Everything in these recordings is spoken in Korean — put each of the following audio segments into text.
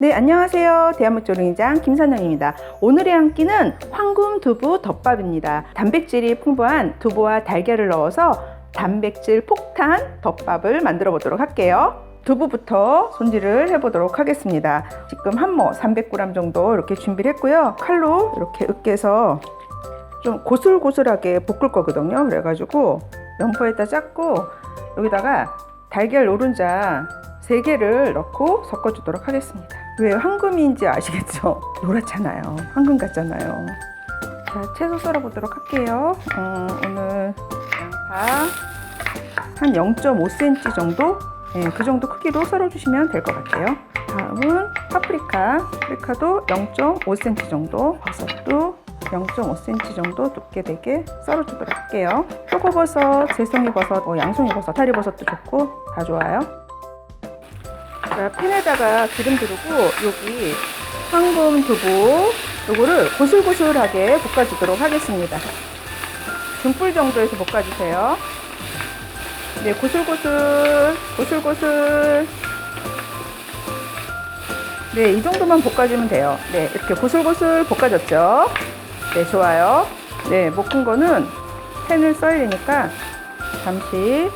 네, 안녕하세요. 대한민조림장 김선영입니다. 오늘의 한 끼는 황금 두부 덮밥입니다. 단백질이 풍부한 두부와 달걀을 넣어서 단백질 폭탄 덮밥을 만들어 보도록 할게요. 두부부터 손질을 해보도록 하겠습니다. 지금 한모 300g 정도 이렇게 준비를 했고요. 칼로 이렇게 으깨서 좀 고슬고슬하게 볶을 거거든요. 그래가지고 면포에다 짰고 여기다가 달걀 노른자 3개를 넣고 섞어주도록 하겠습니다. 왜 황금인지 아시겠죠? 노랗잖아요. 황금 같잖아요. 자, 채소 썰어보도록 할게요. 음, 오늘 양파 한 0.5cm 정도? 네, 그 정도 크기로 썰어주시면 될 것 같아요. 다음은 파프리카. 파프리카도 0.5cm 정도. 버섯도 0.5cm 정도 두께 되게 썰어주도록 할게요. 표고버섯, 새송이버섯, 뭐 양송이버섯, 타리버섯도 좋고 다 좋아요. 자, 팬에다가 기름 두르고 여기 황금 두부 요거를 고슬고슬하게 볶아주도록 하겠습니다. 중불 정도에서 볶아주세요. 네, 고슬고슬, 고슬고슬. 네, 이 정도만 볶아주면 돼요. 네, 이렇게 고슬고슬 볶아졌죠? 네, 좋아요. 네, 볶은 거는 팬을 썰리니까 잠시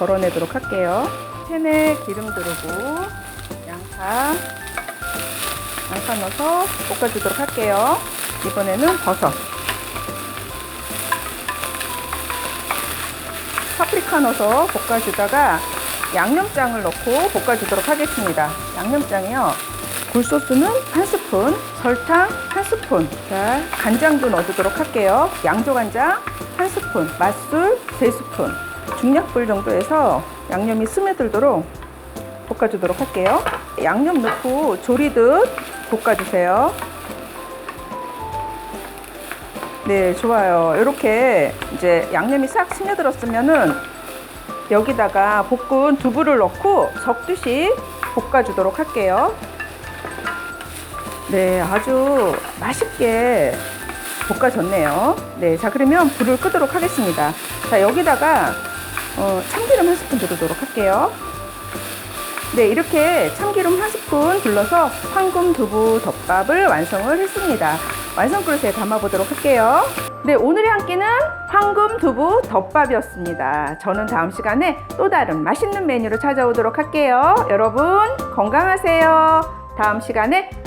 덜어내도록 할게요. 팬에 기름 두르고 양파, 양파 넣어서 볶아주도록 할게요. 이번에는 버섯. 파프리카 넣어서 볶아주다가 양념장을 넣고 볶아주도록 하겠습니다. 양념장이요. 굴소스는 한 스푼, 설탕 한 스푼, 자, 간장도 넣어주도록 할게요. 양조간장 한 스푼, 맛술 세 스푼, 중약불 정도에서 양념이 스며들도록 볶아주도록 할게요. 양념 넣고 조리듯 볶아주세요. 네, 좋아요. 이렇게 이제 양념이 싹 스며들었으면은 여기다가 볶은 두부를 넣고 섞듯이 볶아주도록 할게요. 네, 아주 맛있게 볶아졌네요. 네, 자, 그러면 불을 끄도록 하겠습니다. 자, 여기다가 어, 참기름 한 스푼 두르도록 할게요. 네, 이렇게 참기름 한 스푼 둘러서 황금 두부 덮밥을 완성을 했습니다. 완성 그릇에 담아보도록 할게요. 네, 오늘의 한 끼는 황금 두부 덮밥이었습니다. 저는 다음 시간에 또 다른 맛있는 메뉴로 찾아오도록 할게요. 여러분, 건강하세요. 다음 시간에.